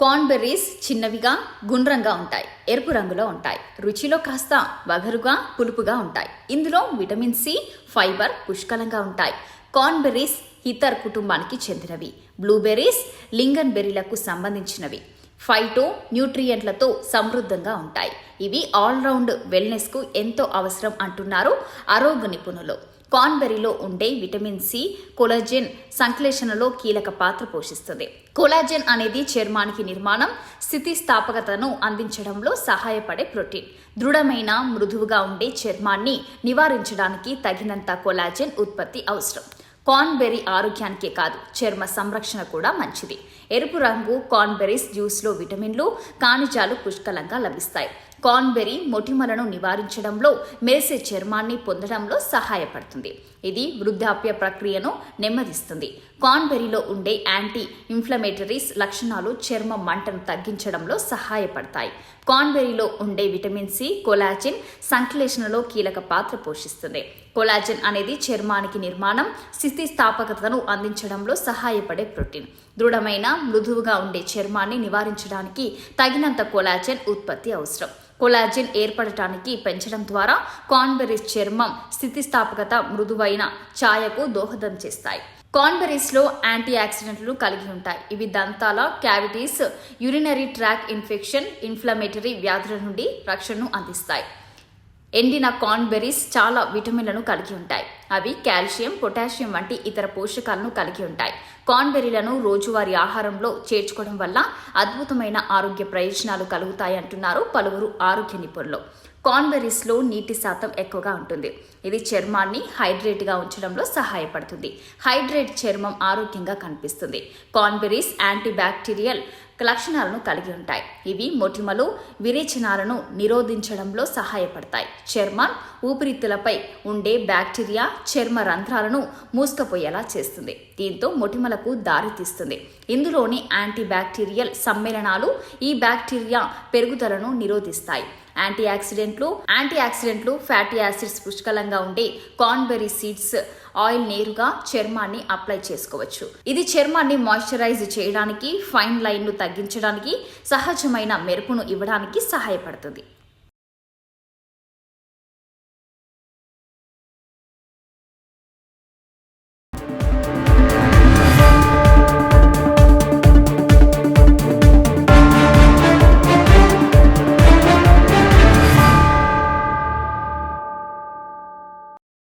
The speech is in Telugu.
కార్న్బెర్రీస్ చిన్నవిగా గుండ్రంగా ఉంటాయి ఎరుపు రంగులో ఉంటాయి. రుచిలో కాస్త వగరుగా పులుపుగా ఉంటాయి. ఇందులో విటమిన్ సి ఫైబర్ పుష్కలంగా ఉంటాయి. కార్న్బెర్రీస్ హితర్ కుటుంబానికి చెందినవి. బ్లూబెర్రీస్ లింగన్ బెర్రీలకు సంబంధించినవి. ఫైటో న్యూట్రియంట్లతో సమృద్ధంగా ఉంటాయి. ఇవి ఆల్రౌండ్ వెల్నెస్కు ఎంతో అవసరం అంటున్నారు ఆరోగ్య నిపుణులు. కాన్బెర్రీలో ఉండే విటమిన్ సి కొలాజెన్ సంశ్లేషణలో కీలక పాత్ర పోషిస్తుంది. కొలాజెన్ అనేది చర్మానికి నిర్మాణం స్థితిస్థాపకతను అందించడంలో సహాయపడే ప్రోటీన్. దృఢమైన మృదువుగా ఉండే చర్మాన్ని నివారించడానికి తగినంత కొలాజెన్ ఉత్పత్తి అవసరం. కార్న్బెర్రీ ఆరోగ్యానికే కాదు చర్మ సంరక్షణ కూడా మంచిది. ఎరుపు రంగు కార్న్బెర్రీస్ జ్యూస్లో విటమిన్లు ఖనిజాలు పుష్కలంగా లభిస్తాయి. కార్న్బెర్రీ మొటిమలను నివారించడంలో మెరిసే చర్మాన్ని పొందడంలో సహాయపడుతుంది. ఇది వృద్ధాప్య ప్రక్రియను నెమ్మదిస్తుంది. కాన్బెరీలో ఉండే యాంటీ ఇన్ఫ్లమేటరీస్ లక్షణాలు చర్మ మంటను తగ్గించడంలో సహాయపడతాయి. కాన్బెరీలో ఉండే విటమిన్ సి కొలాజిన్ సంశ్లేషణలో కీలక పాత్ర పోషిస్తుంది. కొలాజిన్ అనేది చర్మానికి నిర్మాణం స్థితిస్థాపకతను అందించడంలో సహాయపడే ప్రోటీన్. దృఢమైన మృదువుగా ఉండే చర్మాన్ని నివారించడానికి తగినంత కొలాజిన్ ఉత్పత్తి అవసరం. కొలాజిన్ ఏర్పడటానికి పెంచడం ద్వారా కాన్బెరీస్ చర్మం స్థితిస్థాపకత మృదువైన ఛాయకు దోహదం చేస్తాయి. కార్న్బెర్రీస్లో యాంటీ ఆక్సిడెంట్లు కలిగి ఉంటాయి. ఇవి దంతాల cavities urinary tract infection inflammatory వ్యాధుల నుండి రక్షణను అందిస్తాయి. ఎండిన కార్న్బెర్రీస్ చాలా విటమిన్లను కలిగి ఉంటాయి. అవి కాల్షియం పొటాషియం వంటి ఇతర పోషకాలను కలిగి ఉంటాయి. కాన్బెర్రీలను రోజువారీ ఆహారంలో చేర్చుకోవడం వల్ల అద్భుతమైన ఆరోగ్య ప్రయోజనాలు కలుగుతాయి అంటున్నారు పలువురు ఆరోగ్య నిపుణులు. కాన్బెర్రీస్లో నీటి శాతం ఎక్కువగా ఉంటుంది. ఇది చర్మాన్ని హైడ్రేట్గా ఉంచడంలో సహాయపడుతుంది. హైడ్రేట్ చర్మం ఆరోగ్యంగా కనిపిస్తుంది. కార్న్బెర్రీస్ యాంటీబ్యాక్టీరియల్ లక్షణాలను కలిగి ఉంటాయి. ఇవి మొటిమలు విరేచనాలను నిరోధించడంలో సహాయపడతాయి. చర్మం ఊపిరితిత్తులపై ఉండే బ్యాక్టీరియా చర్మ రంధ్రాలను మూసుకపోయేలా చేస్తుంది. దీంతో మొటిమలకు దారితీస్తుంది ఇందులోని యాంటీ బ్యాక్టీరియల్ సమ్మేళనాలు ఈ బ్యాక్టీరియా పెరుగుదలను నిరోధిస్తాయి. యాంటీ ఆక్సిడెంట్లు యాంటీ ఆక్సిడెంట్లు ఫ్యాటీ యాసిడ్స్ పుష్కలంగా ఉండే కార్న్బెర్రీ సీడ్స్ ఆయిల్ నేరుగా చర్మాన్ని అప్లై చేసుకోవచ్చు. ఇది చర్మాన్ని మాయిశ్చరైజ్ చేయడానికి ఫైన్ లైన్ను తగ్గించడానికి సహజమైన మెరుపును ఇవ్వడానికి సహాయపడుతుంది.